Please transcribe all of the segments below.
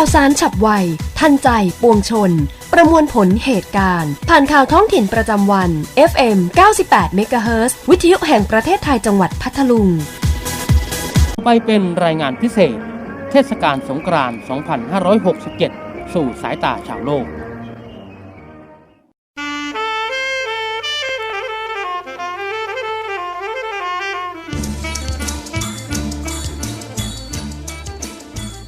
าวสารฉับไว ทันใจ ปวงชน ประมวลผลเหตุการณ์ ผ่านข่าวท้องถิ่นประจำวัน FM 98 MHz วิทยุแห่งประเทศไทยจังหวัดพัทลุง ไปเป็นรายงานพิเศษ เทศกาลสงกรานต์ 2567 สู่สายตาชาวโลก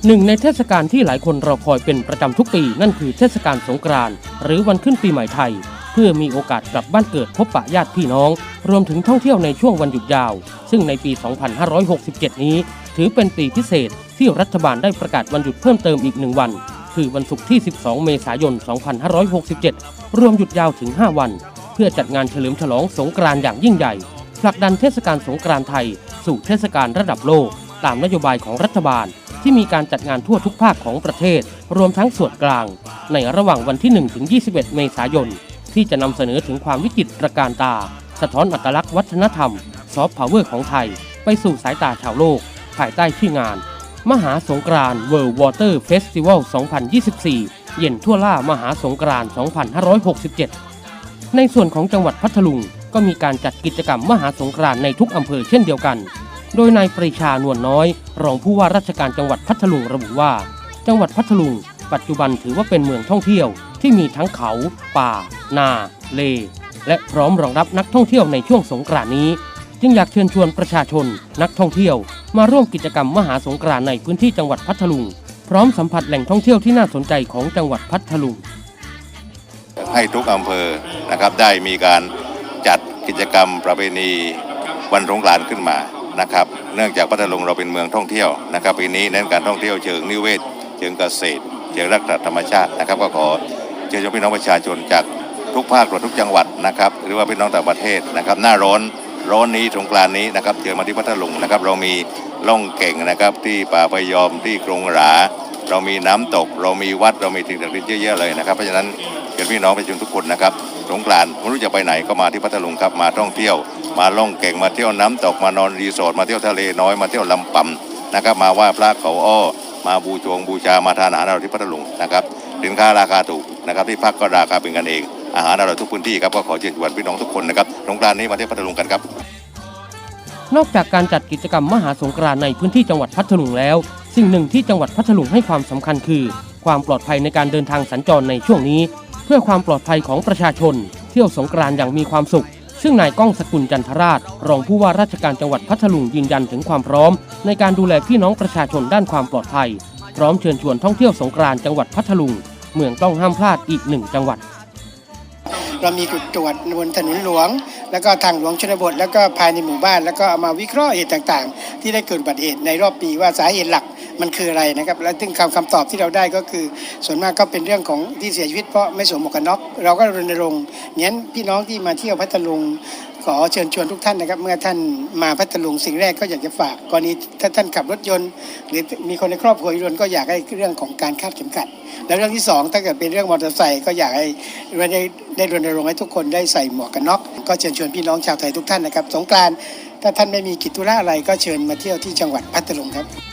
หนึ่งในเทศกาลที่หลายคนรอคอยเป็นประจำทุกปี นั่นคือเทศกาลสงกรานต์หรือวันขึ้นปีใหม่ไทย เพื่อมีโอกาสกลับบ้านเกิดพบปะญาติพี่น้อง รวมถึงท่องเที่ยวในช่วงวันหยุดยาว ซึ่งในปี 2567 นี้ ถือเป็นปีพิเศษที่รัฐบาลได้ประกาศวันหยุดเพิ่มเติมอีกหนึ่งวัน คือวันศุกร์ที่ 12 เมษายน 2567 รวมหยุดยาวถึง 5 วัน เพื่อจัดงานเฉลิมฉลองสงกรานต์อย่างยิ่งใหญ่ผลักดันเทศกาลสงกรานต์ไทย สู่เทศกาลระดับโลก ตามนโยบายของรัฐบาล ที่มีการจัดงานทั่วทุกภาคของประเทศ รวมทั้งส่วนกลาง ในระหว่างวันที่ 1 ถึง 21 เมษายน ที่จะนำเสนอถึงความวิจิตรการตา สะท้อนอัตลักษณ์วัฒนธรรม ซอฟต์พาวเวอร์ของไทย ไปสู่สายตาชาวโลก ภายใต้ชื่องาน มหาสงกรานต์ World Water Festival 2024 เย็นทั่วล่ามหาสงกรานต์ 2567 ในส่วนของจังหวัดพัทลุงก็มีการจัดกิจกรรมมหาสงกรานต์ในทุกอำเภอเช่นเดียวกัน โดยนายปรีชานวลน้อย รองผู้ว่าราชการจังหวัดพัทลุงระบุว่า จังหวัดพัทลุง ปัจจุบันถือว่าเป็นเมืองท่องเที่ยวที่มีทั้งเขา ป่า นา เล และพร้อมรองรับนักท่องเที่ยวในช่วงสงกรานนี้ จึงอยากเชิญชวนประชาชน นักท่องเที่ยว มาร่วมกิจกรรมมหาสงกรานในพื้นที่จังหวัดพัทลุง พร้อมสัมผัสแหล่งท่องเที่ยวที่น่าสนใจของจังหวัดพัทลุง ให้ทุกอำเภอนะครับได้มีการจัดกิจกรรมประเพณีวันสงกรานต์ขึ้นมา นะครับ เนื่องจากพัทลุงเราเป็นเมืองท่องเที่ยวนะครับปีนี้เน้นการท่องเที่ยวเชิงนิเวศ เชิงเกษตร เชิงรักษาธรรมชาตินะครับ ก็ขอเชิญชวนพี่น้องประชาชนจากทุกภาคทุกจังหวัดนะครับ หรือว่าพี่น้องต่างประเทศนะครับ หน้าร้อนร้อนนี้สงกรานนี้นะครับเจอมาที่พัทลุงนะครับ เรามีล่องเก่งนะครับที่ป่าพยอมที่กรงหรา เรามีน้ำตก เรามีวัดเรามีสิ่งศักดิ์เยอะแยะเลยนะครับ เพราะฉะนั้นเชิญพี่น้องประชาชนทุกคนนะครับ สงกรานต์ไม่รู้จะไปไหนก็มาที่พัทลุงครับมาท่องเที่ยว มาล่องเก่งมาเที่ยวน้ำตกมานอนรีสอร์ทมาเที่ยวทะเลน้อยมาเที่ยวลำปำนะครับมาไหว้พระเขาอ้อมาบูชงบูชามาทานอาหารเราที่พัทลุงนะครับสินค้าราคาถูกนะครับที่พักก็ราคาเป็นกันเอง อาหารอร่อยทุกพื้นที่ครับก็ขอเชิญชวนพี่น้องทุกคนนะครับสงกรานต์นี้มาเที่ยวพัทลุงกันครับ นอกจากการจัดกิจกรรมมหาสงกรานต์ในพื้นที่จังหวัดพัทลุงแล้ว สิ่งหนึ่งที่จังหวัดพัทลุงให้ความสำคัญคือ ความปลอดภัยในการเดินทางสัญจรในช่วงนี้ พื่อความปลอดภัยของประชาชน เที่ยวสงกรานต์อย่างมีความสุข ซึ่งนายก้องสกุลจันทราช รองผู้ว่าราชการจังหวัดพัทลุงยืนยันถึงความพร้อม ในการดูแลพี่น้องประชาชนด้านความปลอดภัย พร้อมเชิญชวนท่องเที่ยวสงกรานต์จังหวัดพัทลุง เมืองต้องห้ามพลาดอีกหนึ่งจังหวัดเรามีจุดตรวจบนถนนหลวง แล้วก็ทางหลวงชนบท แล้วก็ภายในหมู่บ้าน แล้วก็เอามาวิเคราะห์เหตุต่างๆ ที่ได้เกิดอุบัติเหตุในรอบปีว่าสาเหตุหลัก มันคืออะไรนะครับ และซึ่งคำคำตอบที่เราได้ก็คือ ส่วนมากก็เป็นเรื่องของที่เสียชีวิตเพราะไม่สวมหมวกกันน็อกเราก็รณรงค์งั้นพี่น้องที่มาเที่ยวพัทลุงขอเชิญชวนทุกท่านนะครับ เมื่อท่านมาพัทลุงสิ่งแรกก็อยากจะฝากกรณีถ้าท่านขับรถยนต์ หรือมีคนในครอบครัวยนต์ก็อยากให้เรื่องของการคาดเข็มขัด แล้วเรื่องที่สองถ้าเกิดเป็นเรื่องมอเตอร์ไซค์ก็อยากให้ได้ได้รณรงค์ให้ทุกคนได้ใส่หมวกกันน็อกก็เชิญชวนพี่น้องชาวไทยทุกท่านนะครับสงกรานต์ถ้าท่านไม่มีกิจธุระอะไรก็เชิญมาเที่ยวที่จังหวัดพัทลุงครับ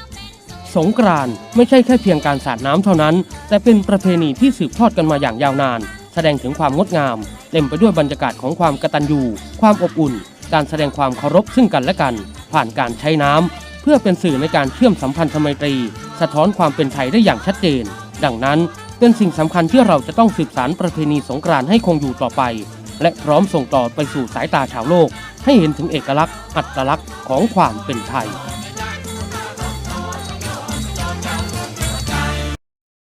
สงกรานต์ไม่ใช่แค่เพียงการสาดน้ำเท่านั้น แต่เป็นประเพณีที่สืบทอดกันมาอย่างยาวนาน แสดงถึงความงดงาม เต็มไปด้วยบรรยากาศของความกตัญญู ความอบอุ่น การแสดงความเคารพซึ่งกันและกัน ผ่านการใช้น้ำเพื่อเป็นสื่อในการเชื่อมสัมพันธไมตรี สะท้อนความเป็นไทยได้อย่างชัดเจน ดังนั้นเป็นสิ่งสำคัญที่เราจะต้องสืบสานประเพณีสงกรานต์ให้คงอยู่ต่อไป และพร้อมส่งต่อไปสู่สายตาชาวโลก ให้เห็นถึงเอกลักษณ์ อัตลักษณ์ของความเป็นไทย